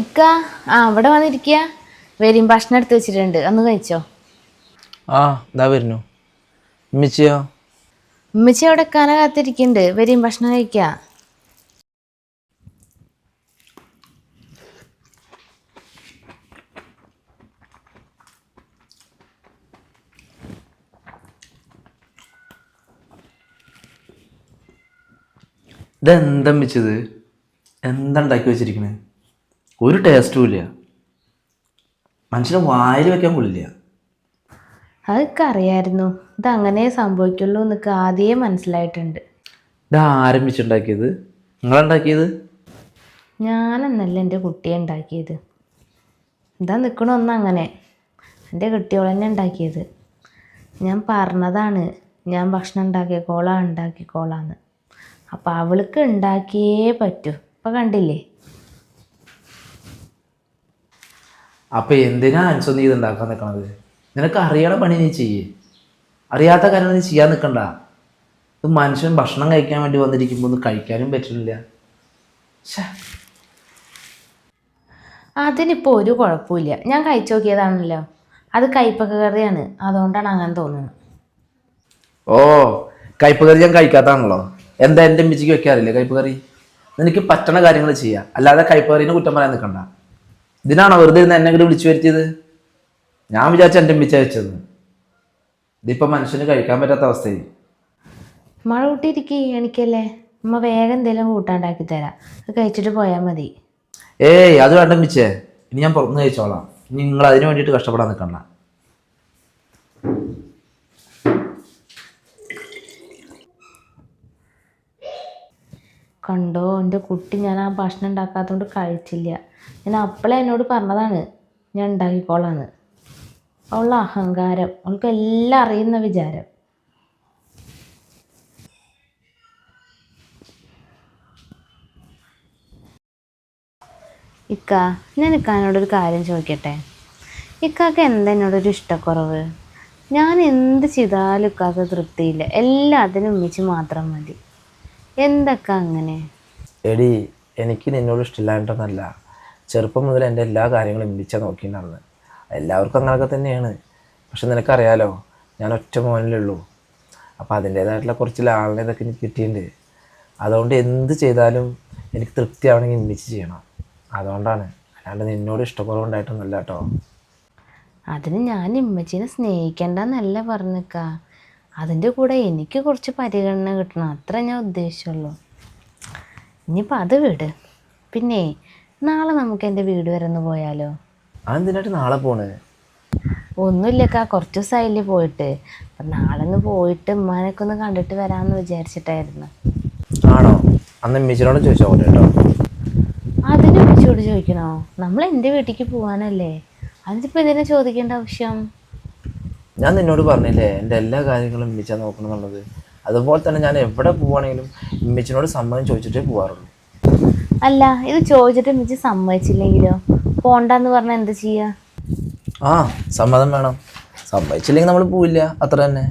ഇക്ക ആ അവിടെ വന്നിരിക്കുക വരും ഭക്ഷണം എടുത്ത് വെച്ചിട്ടുണ്ട്. ഒന്ന് കഴിച്ചോ? ആ ഇതാ വരുന്നു. ഉമ്മച്ചിയോ? ഉമ്മച്ചി അവിടെ കന കാത്തിരിക്കുന്നുണ്ട്. വരും ഭക്ഷണം കഴിക്കുക ഇതെന്താ വെച്ചത് എന്താ ഉണ്ടാക്കി വെച്ചിരിക്കണേ? ഒരു ടേസ്റ്റും ഇല്ല. മനുഷ്യനെ വായിൽ വെക്കാൻ കൊള്ളില്ല. അതൊക്കെ അറിയായിരുന്നു ഇത് അങ്ങനെ സംഭവിക്കുള്ളൂ എന്നൊക്കെ ആദ്യമേ മനസ്സിലായിട്ടുണ്ട്. ഇത് ആരംഭിച്ചുണ്ടാക്കിയത്. നിങ്ങളുണ്ടാക്കിയത് ഞാനെന്നല്ല എന്റെ കുട്ടിയെ ഉണ്ടാക്കിയത്. ഇതാ നിൽക്കണൊന്ന് അങ്ങനെ എന്റെ കുട്ടിയോളന്നെ ഉണ്ടാക്കിയത്. ഞാൻ പറഞ്ഞതാണ് ഞാൻ ഭക്ഷണം ഉണ്ടാക്കിക്കോളാം ഉണ്ടാക്കിക്കോളാന്ന്. അപ്പോൾ അവൾക്ക് ഉണ്ടാക്കിയേ പറ്റൂ. ഇപ്പം കണ്ടില്ലേ? അപ്പൊ എന്തിനാ അൻസോ നീ ഇതുണ്ടാക്കാൻ നിൽക്കണത് നിനക്ക് അറിയണ പണി നീ ചെയ്യേ. അറിയാത്ത കാര്യം നീ ചെയ്യാൻ നിൽക്കണ്ട ഇത് മനുഷ്യൻ ഭക്ഷണം കഴിക്കാൻ വേണ്ടി വന്നിരിക്കുമ്പോൾ ഒന്നും കഴിക്കാനും പറ്റുന്നില്ല. അതിനിപ്പോൾ ഒരു കുഴപ്പമില്ല ഞാൻ കഴിച്ചു നോക്കിയതാണല്ലോ. അത് കയ്പക്ക കറിയാണ്. അതുകൊണ്ടാണ് അങ്ങനെ തോന്നുന്നത്. ഓ കയ്പ് കറി ഞാൻ കഴിക്കാത്തതാണല്ലോ എന്താ എന്റെ അമ്മച്ചിക്ക് വെക്കാറില്ലേ കയ്പ് കറി? നിനക്ക് പറ്റണ കാര്യങ്ങൾ ചെയ്യാം. അല്ലാതെ കയ്പ് കറീനെ കുറ്റം പറയാൻ നിൽക്കണ്ട ഇതിനാണോ വെറുതെ ഇരുന്ന് എന്നെ കൂടി വിളിച്ചു വരുത്തിയത്? ഞാൻ വിചാരിച്ച എന്റെ അമ്മച്ച വെച്ചത്. ഇതിപ്പോൾ മനുഷ്യന് കഴിക്കാൻ പറ്റാത്ത അവസ്ഥയായി. മഴ കൂട്ടിയിരിക്കേ എനിക്കല്ലേ അമ്മ വേഗം എന്തെങ്കിലും കൂട്ടാണ്ടാക്കി തരാം. അത് കഴിച്ചിട്ട് പോയാൽ മതി. ഏയ് അത് വേണ്ട മിച്ചേ ഇനി ഞാൻ പുറത്തുനിന്ന് കഴിച്ചോളാം. ഇനി നിങ്ങൾ അതിന് വേണ്ടിയിട്ട് കഷ്ടപ്പെടാൻ നിൽക്കണ്ട കണ്ടോ എന്റെ കുട്ടി ഞാൻ ആ ഭക്ഷണം ഉണ്ടാക്കാത്തതുകൊണ്ട് കഴിച്ചില്ല. ഞാൻ അപ്പോളേ എന്നോട് പറഞ്ഞതാണ് ഞാൻ ഉണ്ടാക്കിക്കോളാന്ന്. അവളുടെ അഹങ്കാരം അവൾക്ക് എല്ലാം അറിയുന്ന വിചാരം. ഇക്ക ഞാൻ ഇക്കാനോടൊരു കാര്യം ചോദിക്കട്ടെ? ഇക്കാക്ക് എന്താ എന്നോടൊരു ഇഷ്ടക്കുറവ്? ഞാൻ എന്ത് ചെയ്താലും ഇക്കാക്ക് തൃപ്തിയില്ല. എല്ലാത്തിനും ഉമ്മിച്ച് മാത്രം മതി. എന്തൊക്കെ അങ്ങനെ? എടി എനിക്ക് നിന്നോട് ഇഷ്ടമില്ലാണ്ടെന്നല്ല ചെറുപ്പം മുതൽ എന്റെ എല്ലാ കാര്യങ്ങളും ഇമ്പിച്ച നോക്കിയിട്ടുണ്ടായിരുന്നു. എല്ലാവർക്കും അങ്ങനെയൊക്കെ തന്നെയാണ്. പക്ഷെ നിനക്കറിയാലോ ഞാൻ ഒറ്റ മോനിലേ ഉള്ളൂ. അപ്പോൾ അതിന്റേതായിട്ടുള്ള കുറച്ച് ലാളന ഇതൊക്കെ എനിക്ക് കിട്ടിയിട്ടുണ്ട്. അതുകൊണ്ട് എന്ത് ചെയ്താലും എനിക്ക് തൃപ്തിയാവണമെങ്കിൽ ഇമ്പിച്ച് ചെയ്യണം. അതുകൊണ്ടാണ്. അല്ലാണ്ട് നിന്നോട് ഇഷ്ടക്കുറവുണ്ടായിട്ടൊന്നുമല്ല കേട്ടോ. അതിന് ഞാൻ ഇമ്മച്ചീനെ സ്നേഹിക്കണ്ടെന്നല്ല പറഞ്ഞിക്ക. അതിന്റെ കൂടെ എനിക്ക് കുറച്ച് പരിഗണന കിട്ടണം. അത്ര ഞാൻ ഉദ്ദേശിച്ചുള്ളൂ. ഇനിയിപ്പോൾ അത് വിട്. പിന്നെ നാളെ നമുക്ക് എന്റെ വീട് വരെ ഒന്ന് പോയാലോ? അതെന്തിനായിട്ട് നാളെ പോണേ? ഒന്നുമില്ലക്ക കുറച്ച് ദിവസമായില്ലേ പോയിട്ട്. അപ്പം നാളെ ഒന്ന് പോയിട്ട് ഉമ്മാനൊക്കെ ഒന്ന് കണ്ടിട്ട് വരാമെന്ന് വിചാരിച്ചിട്ടായിരുന്നു. ആണോ? അന്ന് ഇമ്മിച്ചിനോട് ചോദിച്ചോ കേട്ടോ? അതിന് ചോദിക്കണോ? നമ്മൾ എന്റെ വീട്ടിലേക്ക് പോകാനല്ലേ അതിനിപ്പോൾ ഇതിനെ ചോദിക്കേണ്ട ആവശ്യം? ഞാൻ നിന്നോട് പറഞ്ഞില്ലേ എന്റെ എല്ലാ കാര്യങ്ങളും ഇമ്മിച്ച നോക്കണം എന്നുള്ളത് അതുപോലെ തന്നെ ഞാൻ എവിടെ പോവാണെങ്കിലും ഇമ്മിച്ചിനോട് സമ്മതം ചോദിച്ചിട്ടേ പോവാറുള്ളൂ. അല്ല ഇത് ചോദിച്ചിട്ട് ഇമ്മിച്ച് സമ്മതിച്ചില്ലെങ്കിലോ? പോണ്ടെന്ന് പറഞ്ഞാൽ എന്താ ചെയ്യാ? ആ സമ്മതം വേണം. സമ്മതിച്ചില്ലെങ്കിൽ നമ്മൾ പോവില്ല അത്ര തന്നെ.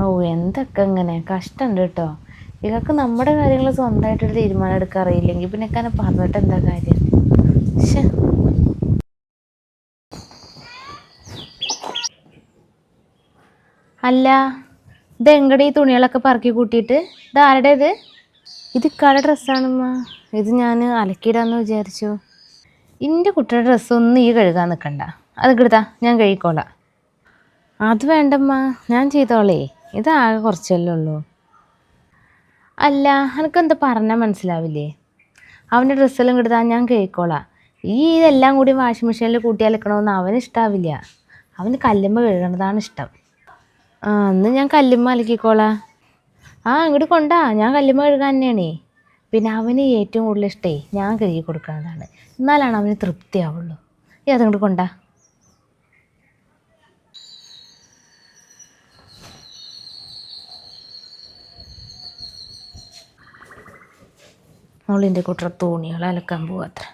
ഓ എന്തൊക്കെ ഇങ്ങനെ കഷ്ടമുണ്ട് കേട്ടോ. ഇവർക്ക് നമ്മുടെ കാര്യങ്ങൾ സ്വന്തമായിട്ടൊരു തീരുമാനം എടുക്കാൻ അറിയില്ലെങ്കിൽ പിന്നെ പറഞ്ഞിട്ട് എന്താ കാര്യം? ശ്ശെ. അല്ല ഇത് എങ്ങടെ ഈ തുണികളൊക്കെ പറക്കി കൂട്ടിയിട്ട്? ഇത് ആരുടെ ഇത്? ഇത് ഇക്കാടെ ഡ്രസ്സാണമ്മ. ഇത് ഞാൻ അലക്കിയിടാന്ന് വിചാരിച്ചു. എന്റെ കുട്ടിയുടെ ഡ്രസ്സൊന്നും ഈ കഴുകാൻ നിൽക്കണ്ട അത് കിടുത്താ ഞാൻ കഴുകിക്കോളാം. അത് വേണ്ടമ്മ. ഞാൻ ചെയ്തോളേ. ഇതാകെ കുറച്ചല്ലേ ഉള്ളൂ. അല്ല എനിക്കെന്താ പറഞ്ഞാൽ മനസ്സിലാവില്ലേ? അവന്റെ ഡ്രസ്സെല്ലാം കിടത്താ ഞാൻ കഴിക്കോളാം ഈ ഇതെല്ലാം കൂടി വാഷിംഗ് മെഷീനിൽ കൂട്ടി അലക്കണമെന്ന് അവന് ഇഷ്ടാവില്ല. അവന് കല്ലുമ്പോൾ കഴുകണതാണ് ഇഷ്ടം. ആ അന്ന് ഞാൻ കല്ലുമ്മ അലക്കിക്കോളാം. ആ ഇങ്ങോട്ട് കൊണ്ടാ. ഞാൻ കല്ലുമ്മ കഴുകാൻ തന്നെയാണേ. പിന്നെ അവന് ഏറ്റവും കൂടുതൽ ഇഷ്ടേ ഞാൻ കഴുകി കൊടുക്കുന്നതാണ്. എന്നാലാണ് അവന് തൃപ്തിയാവുള്ളൂ ഈ അതങ്ങോട്ട് കൊണ്ടാ. അവളിന്റെ കുട്ടറ തോണികൾ അലക്കാൻ പോവാത്ര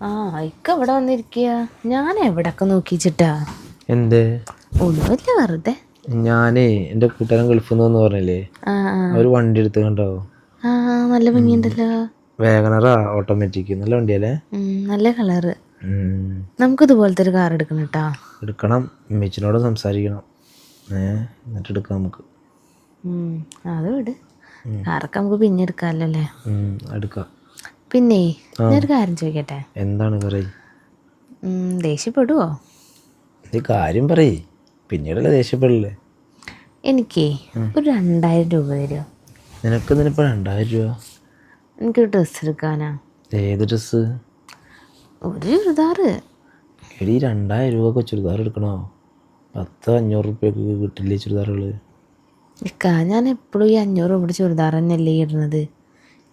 ആ ഇക്ക ഇവിടെ വന്നിരിക്കുക ഞാൻ എവിടൊക്കെ നോക്കിച്ചിട്ടാ എന്ത്? ഒന്നുമില്ല വെറുതെ. ഞാനേ എന്റെ കൂട്ടുകാരൻ ഗൾഫിൽ നിന്ന് പറഞ്ഞില്ലേ? ആ ആ. അവർ വണ്ടി എടുത്ത് കണ്ടോ ആ നല്ല ഭംഗിയുണ്ടല്ലോ. വേഗണറാ ഓട്ടോമാറ്റിക് നല്ല വണ്ടിയല്ലേ? ഉം, നല്ല കളറ് ഉം. നമുക്ക് ഇതുപോലത്തെ ഒരു കാർ എടുക്കണം കേട്ടാ എടുക്കണം. ഉമ്മച്ചിനോട് സംസാരിക്കണം. ഏ എന്നിട്ട് എടുക്കാം നമുക്ക്. ഉം, അത് വിട്. കാറൊക്കെ നമുക്ക് പിന്നെ എടുക്കാമല്ലോ അല്ലേ? ഉം, എടുക്കാം. പിന്നെ ഞാനൊരു കാര്യം ചോദിക്കട്ടെ? എന്താണ് പറയ്? ദേഷ്യപ്പെടുവോ? നീ കാര്യം പറയ്. പിന്നീടല്ലേ ദേഷ്യപ്പെടില്ലേ എനിക്ക് ഒരു രണ്ടായിരം രൂപ തരുമോ നിനക്ക് നിനപ്പോ രണ്ടായിരം രൂപ? എനിക്കൊരു ഡ്രസ്സ് എടുക്കാനാ. ഏത് ഡ്രസ്സ്? ഒരു ചുരിദാറ്. എടി രണ്ടായിരം രൂപ ചുരിദാർ എടുക്കണോ? പത്ത് അഞ്ഞൂറ് റുപ്യക്ക് കിട്ടില്ലേ ചുരിദാറുകൾ ഞാൻ എപ്പോഴും ഈ അഞ്ഞൂറ് രൂപയുടെ ചുരിദാർ തന്നെയല്ലേ ഇടുന്നത്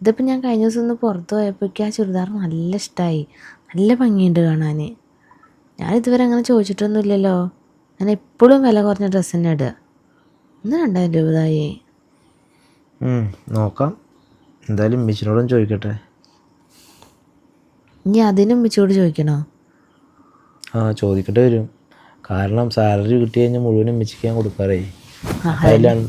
ഇതിപ്പോൾ ഞാൻ കഴിഞ്ഞ ദിവസം ഒന്ന് പുറത്ത് പോയപ്പോഴേക്കും ആ ചുരിദാർ നല്ല ഇഷ്ടമായി നല്ല ഭംഗിയുണ്ട് കാണാൻ ഞാൻ ഇതുവരെ അങ്ങനെ ചോദിച്ചിട്ടൊന്നുമില്ലല്ലോ. ഞാൻ എപ്പോഴും വില കുറഞ്ഞ ഡ്രസ്സ് തന്നെ ഇടുക. ഇന്ന് രണ്ടായിരം രൂപ ഇതായി. നോക്കാം. എന്തായാലും ഉമ്മച്ചിനോടും ചോദിക്കട്ടെ. ഇനി അതിനും ഉമ്മച്ചിയോട് ചോദിക്കണോ? ആ ചോദിക്കട്ടെ വരും. കാരണം സാലറി കിട്ടി കഴിഞ്ഞാൽ മുഴുവൻ ഉമ്മച്ചിക്ക് ഞാൻ കൊടുക്കാറേ. അതിലാണ്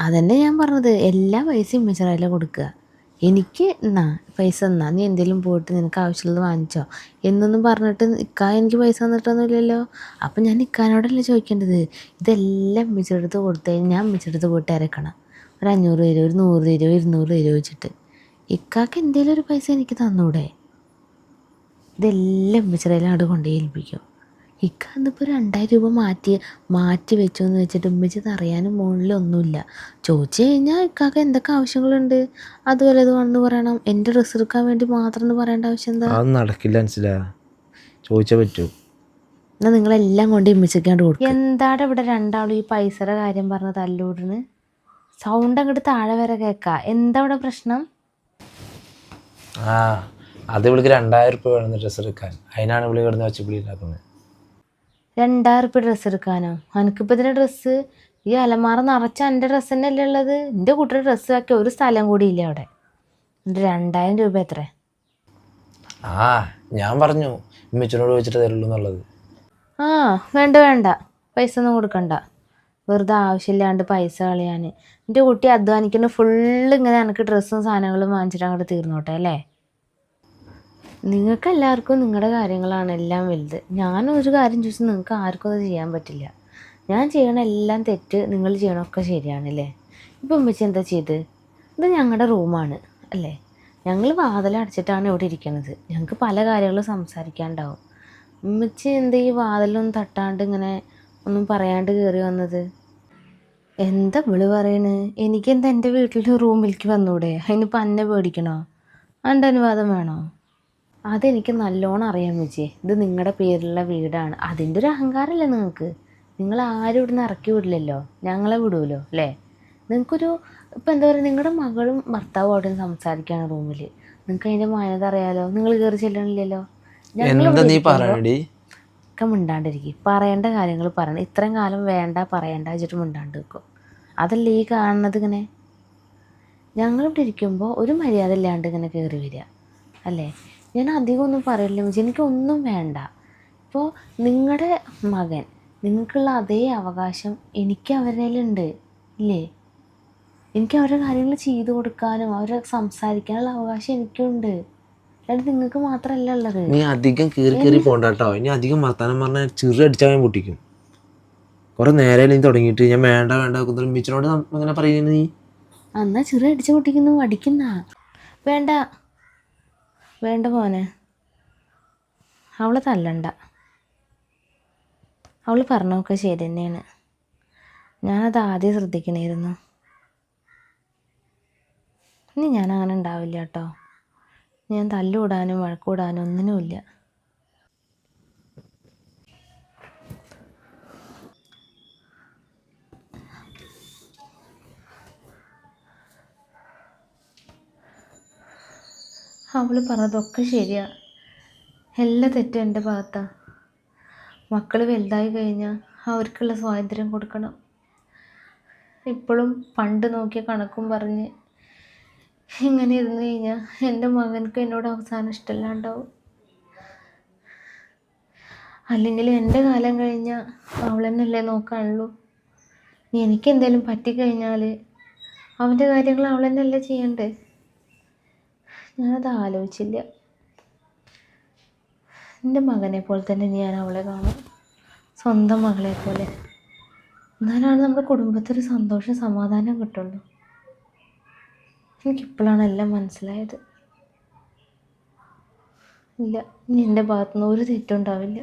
അതന്നെ ഞാൻ പറഞ്ഞത്. എല്ലാ പൈസയും ഉമ്മച്ചിറയില കൊടുക്കുക. എനിക്ക് എന്നാ പൈസ എന്നാ നീ എന്തെങ്കിലും പോയിട്ട് നിനക്ക് ആവശ്യമുള്ളത് വാങ്ങിച്ചോ. എന്നൊന്നും പറഞ്ഞിട്ട് ഇക്കാ എനിക്ക് പൈസ തന്നിട്ടൊന്നുമില്ലല്ലോ. അപ്പം ഞാൻ ഇക്കാനോടല്ലേ ചോദിക്കേണ്ടത്? ഇതെല്ലാം മിച്ചെടുത്ത് കൊടുത്തു കഴിഞ്ഞാൽ ഞാൻ മിച്ചെടുത്ത് പോയിട്ട് ഇറക്കണം ഒരു അഞ്ഞൂറ് തരുമോ ഒരു നൂറ് തരുമോ ഇരുന്നൂറ് തരുമോ വെച്ചിട്ട് ഇക്കാക്ക് എന്തെങ്കിലും ഒരു പൈസ എനിക്ക് തന്നൂടെ? ഇതെല്ലാം മിച്ചറയിലും കൊണ്ടുപോയി ഏൽപ്പിക്കും. ഇക്ക അന്നിപ്പോൾ രണ്ടായിരം രൂപ മാറ്റി മാറ്റി വെച്ചു എന്ന് വെച്ചിട്ട് ഉമ്മച്ചി അറിയാനും മുകളിലൊന്നുമില്ല ചോദിച്ചു കഴിഞ്ഞാൽ ഇക്കാക്ക് എന്തൊക്കെ ആവശ്യങ്ങളുണ്ട്? അതുപോലെ ഇത് വന്ന് പറയണം. എന്റെ ഡ്രസ്സ് എടുക്കാൻ വേണ്ടി മാത്രം എന്ന് പറയേണ്ട ആവശ്യം എന്താ? അത് നടക്കില്ല മനസ്സിലാ ചോദിച്ചാൽ പറ്റൂ. എന്നാൽ നിങ്ങളെല്ലാം കൊണ്ട് ഉമ്മച്ചിക്കാണ്ട് കൊടുക്കും. എന്താണ് ഇവിടെ രണ്ടാളും ഈ പൈസയുടെ കാര്യം പറഞ്ഞ് തല്ലൂടിന് സൗണ്ട് അങ്ങോട്ട് താഴെ വരെ കേൾക്കാം എന്താ ഇവിടെ പ്രശ്നം? ആ അത് ഇവിളിക്ക് രണ്ടായിരം രൂപ വേണം ഡ്രസ്സ് എടുക്കാൻ. അതിനാണ് വിളി കിടന്ന് വെച്ച് പുള്ളി ഉണ്ടാക്കുന്നത് രണ്ടായിരം ഉറുപ്പ്യ ഡ്രസ്സ് എടുക്കാനോ? എനിക്കിപ്പോൾ ഇതിന്റെ ഡ്രസ്സ് ഈ അലമാറ നിറച്ച എന്റെ ഡ്രസ്സ് തന്നെയല്ലേ ഉള്ളത്? എന്റെ കുട്ടിയുടെ ഡ്രസ്സ് ആക്കിയ ഒരു സ്ഥലം കൂടി ഇല്ല അവിടെ? എന്നിട്ട് രണ്ടായിരം രൂപ എത്ര? ആ ഞാൻ പറഞ്ഞു ഉമ്മച്ചിനോട് വെച്ചിട്ട് തരുള്ളൂ എന്നുള്ളത്. ആ വേണ്ട വേണ്ട. പൈസ ഒന്നും കൊടുക്കണ്ട. വെറുതെ ആവശ്യമില്ലാണ്ട് പൈസ കളയാൻ എന്റെ കുട്ടി അധ്വാനിക്കുന്ന ഫുള്ള് ഇങ്ങനെ എനിക്ക് ഡ്രസ്സും സാധനങ്ങളും വാങ്ങിച്ചിട്ട് അങ്ങോട്ട് തീർന്നോട്ടെ അല്ലേ? നിങ്ങൾക്ക് എല്ലാവർക്കും നിങ്ങളുടെ കാര്യങ്ങളാണ് എല്ലാം വലുത്. ഞാനൊരു കാര്യം ചോദിച്ചാൽ നിങ്ങൾക്ക് ആർക്കും അത് ചെയ്യാൻ പറ്റില്ല. ഞാൻ ചെയ്യണ എല്ലാം തെറ്റ് നിങ്ങൾ ചെയ്യണമൊക്കെ ശരിയാണല്ലേ? ഇപ്പം ഉമ്മച്ചി എന്താ ചെയ്ത്? ഇത് ഞങ്ങളുടെ റൂമാണ് അല്ലേ? ഞങ്ങൾ വാതിലടച്ചിട്ടാണ് ഇവിടെ ഇരിക്കുന്നത് ഞങ്ങൾക്ക് പല കാര്യങ്ങളും സംസാരിക്കാണ്ടാവും. ഉമ്മച്ചി എന്താ ഈ വാതിലൊന്നും തട്ടാണ്ട് ഇങ്ങനെ ഒന്നും പറയാണ്ട് കയറി വന്നത്? എന്താ വിളി പറയണ്? എനിക്കെന്താ എന്റെ വീട്ടിൽ റൂമിലേക്ക് വന്നൂടെ? അതിനിപ്പോൾ അന്നെ പേടിക്കണോ? അതിന്റെ അനുവാദം വേണോ? അതെനിക്ക് നല്ലോണം അറിയാം വെച്ചേ ഇത് നിങ്ങളുടെ പേരിലുള്ള വീടാണ്. അതിന്റെ ഒരു അഹങ്കാരമല്ലേ നിങ്ങൾക്ക് നിങ്ങൾ ആരും ഇവിടുന്ന് ഇറക്കി വിടില്ലല്ലോ? ഞങ്ങളെ വിടുമല്ലോ അല്ലേ? നിങ്ങൾക്കൊരു ഇപ്പം എന്താ പറയുക നിങ്ങളുടെ മകളും ഭർത്താവും അവിടെ നിന്ന് സംസാരിക്കുകയാണ് റൂമിൽ നിങ്ങൾക്ക് അതിന്റെ മാനത അറിയാലോ? നിങ്ങൾ കയറി ചെല്ലണില്ലല്ലോ? ഒക്കെ മിണ്ടാണ്ടിരിക്കും. പറയേണ്ട കാര്യങ്ങൾ പറയണം ഇത്രയും കാലം വേണ്ട പറയണ്ട വെച്ചിട്ട് മിണ്ടാണ്ട് നിൽക്കും അതല്ലേ ഈ കാണുന്നത് ഇങ്ങനെ? ഞങ്ങളിവിടെ ഇരിക്കുമ്പോൾ ഒരു മര്യാദ ഇല്ലാണ്ട് ഇങ്ങനെ കയറി വരിക. അല്ലേ? ഞാൻ അധികം ഒന്നും പറയില്ല മിച്ചി എനിക്കൊന്നും വേണ്ട. ഇപ്പോൾ നിങ്ങളുടെ മകൻ നിങ്ങൾക്കുള്ള അതേ അവകാശം എനിക്ക് അവരിലുണ്ട് ഇല്ലേ? എനിക്ക് അവരുടെ കാര്യങ്ങൾ ചെയ്തു കൊടുക്കാനും അവരെ സംസാരിക്കാനുള്ള അവകാശം എനിക്കുണ്ട്. അല്ലാണ്ട് നിങ്ങൾക്ക് മാത്രമല്ല ഉള്ളത്. നീ അധികം കീറി കീറി പോണ്ട കേട്ടോ ഇനി അധികം വർത്താനം പറഞ്ഞാൽ ചെറു അടിച്ചാൽ ഞാൻ പൊട്ടിക്കും. കുറെ നേരെ നീ തുടങ്ങിയിട്ട് ഞാൻ വേണ്ട വേണ്ട നം- അങ്ങനെ പറയുന്നത് നീ. അന്നാ ചെറിയ അടിച്ചു പൊട്ടിക്കുന്നു അടിക്കുന്ന. വേണ്ട. വേണ്ട മോനെ. അവളെ തല്ലണ്ട. അവൾ പറഞ്ഞൊക്കെ ശരി തന്നെയാണ്. ഞാനത് ആദ്യം ശ്രദ്ധിക്കണമായിരുന്നു ഇനി ഞാൻ ഉണ്ടാവില്ല കേട്ടോ. ഞാൻ തല്ലുകൂടാനും വഴക്കൂടാനും ഒന്നിനുമില്ല. അവൾ പറഞ്ഞതൊക്കെ ശരിയാ. എല്ലാ തെറ്റും എന്റെ ഭാഗത്താണ് മക്കൾ വലുതായി കഴിഞ്ഞാൽ അവർക്കുള്ള സ്വാതന്ത്ര്യം കൊടുക്കണം. ഇപ്പോഴും പണ്ട് നോക്കിയ കണക്കും പറഞ്ഞ് ഇങ്ങനെ ഇരുന്ന് കഴിഞ്ഞാൽ എന്റെ മകൻക്ക് എന്നോട് അവസാനം ഇഷ്ടമില്ലാണ്ടാവും അല്ലെങ്കിൽ എന്റെ കാലം കഴിഞ്ഞാൽ അവൾ തന്നെയല്ലേ നോക്കാനുള്ളൂ. ഇനി എനിക്ക് പറ്റിക്കഴിഞ്ഞാൽ അവന്റെ കാര്യങ്ങൾ അവൾ തന്നെയല്ലേ ചെയ്യണ്ടേ? ഞാനത് ആലോചിച്ചില്ല. എന്റെ മകനെ പോലെ തന്നെ ഞാൻ അവളെ കാണും. സ്വന്തം മകളെ പോലെ. എന്നാലാണ് നമ്മുടെ കുടുംബത്തിൽ സന്തോഷം സമാധാനം കിട്ടുള്ളൂ. എനിക്കിപ്പോഴാണ് എല്ലാം മനസ്സിലായത്. ഇല്ല ഇനി എന്റെ ഭാഗത്തുനിന്ന് ഒരു തെറ്റും ഉണ്ടാവില്ല.